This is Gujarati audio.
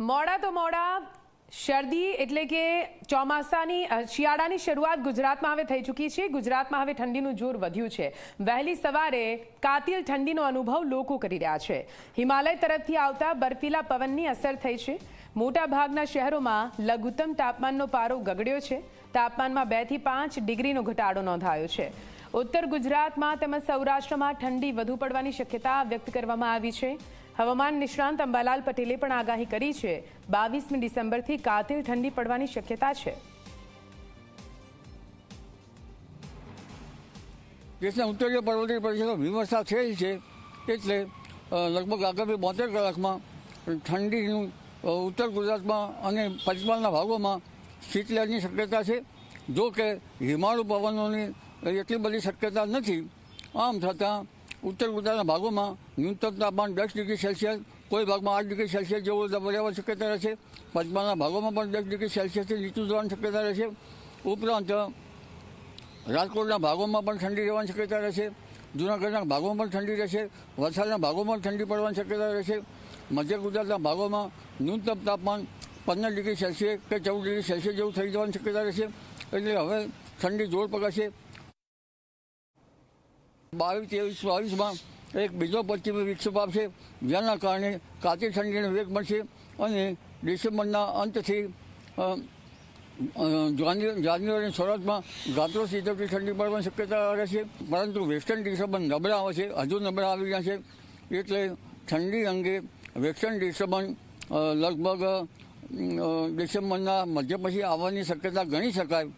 મોડા તો મોડા શરદી એટલે કે ચોમાસાની શિયાળાની શરૂઆત ગુજરાતમાં હવે થઈ ચૂકી છે. ગુજરાતમાં હવે ઠંડીનું જોર વધ્યું છે. વહેલી સવારે કાતિલ ઠંડીનો અનુભવ લોકો કરી રહ્યા છે. હિમાલય તરફથી આવતા બર્ફીલા પવનની અસર થઈ છે. મોટાભાગના શહેરોમાં લઘુત્તમ તાપમાનનો પારો ગગડ્યો છે. તાપમાનમાં બેથી પાંચ ડિગ્રીનો ઘટાડો નોંધાયો છે. ઉત્તર ગુજરાતમાં તેમજ સૌરાષ્ટ્રમાં ઠંડી વધુ પડવાની શક્યતા વ્યક્ત કરવામાં આવી છે. હવામાન નિષ્ણાંત અંબાલાલ પટેલે પણ આગાહી કરી છે. બાવીસમી ડિસેમ્બરથી કાતિલ ઠંડી પડવાની શક્યતા છે. દેશના ઉત્તરીય પર્વતીય પરિષદો હિમવર્ષા થયેલ છે. એટલે લગભગ આગામી બોતેર કલાકમાં ઠંડીનું ઉત્તર ગુજરાતમાં અને પંચમહાલના ભાગોમાં શીતલહેરની શક્યતા છે. જો કે, હિમાળુ પવનોની એટલી બધી શક્યતા નથી. આમ છતાં ઉત્તર ગુજરાતના ભાગોમાં ન્યૂનતમ તાપમાન દસ ડિગ્રી સેલ્સિયસ, કોઈ ભાગમાં આઠ ડિગ્રી સેલ્સિયસ જેવું રહેવાની શક્યતા રહેશે. પંચમહાલના ભાગોમાં પણ દસ ડિગ્રી સેલ્સિયસથી નીચું જવાની શક્યતા રહેશે. ઉપરાંત, રાજકોટના ભાગોમાં પણ ઠંડી રહેવાની શક્યતા રહેશે. જૂનાગઢના ભાગોમાં પણ ઠંડી રહેશે. વલસાડના ભાગોમાં ઠંડી પડવાની શક્યતા રહેશે. મધ્ય ગુજરાતના ભાગોમાં ન્યૂનતમ તાપમાન પંદર ડિગ્રી સેલ્સિયસ કે ચૌદ ડિગ્રી સેલ્સિયસ જેવું થઈ જવાની શક્યતા રહેશે. એટલે હવે ઠંડી જોર પકડશે. બાવીસ ત્રેવીસ બાવીસમાં એક બીજો પશ્ચિમી વિક્ષેપ આવશે. જેના કારણે કાચી ઠંડીનો વેગ મળશે અને ડિસેમ્બરના અંતથી જાન્યુઆરી શરૂઆતમાં ગાત્રો સીધવથી ઠંડી પડવાની શક્યતા રહેશે. પરંતુ વેસ્ટર્ન ડિસ્ટર્બન્સ નબળા આવે છે. હજુ નબળા આવી ગયા છે. એટલે ઠંડી અંગે વેસ્ટર્ન ડિસ્ટર્બન્સ લગભગ ડિસેમ્બરના મધ્ય પછી આવવાની શક્યતા ગણી શકાય.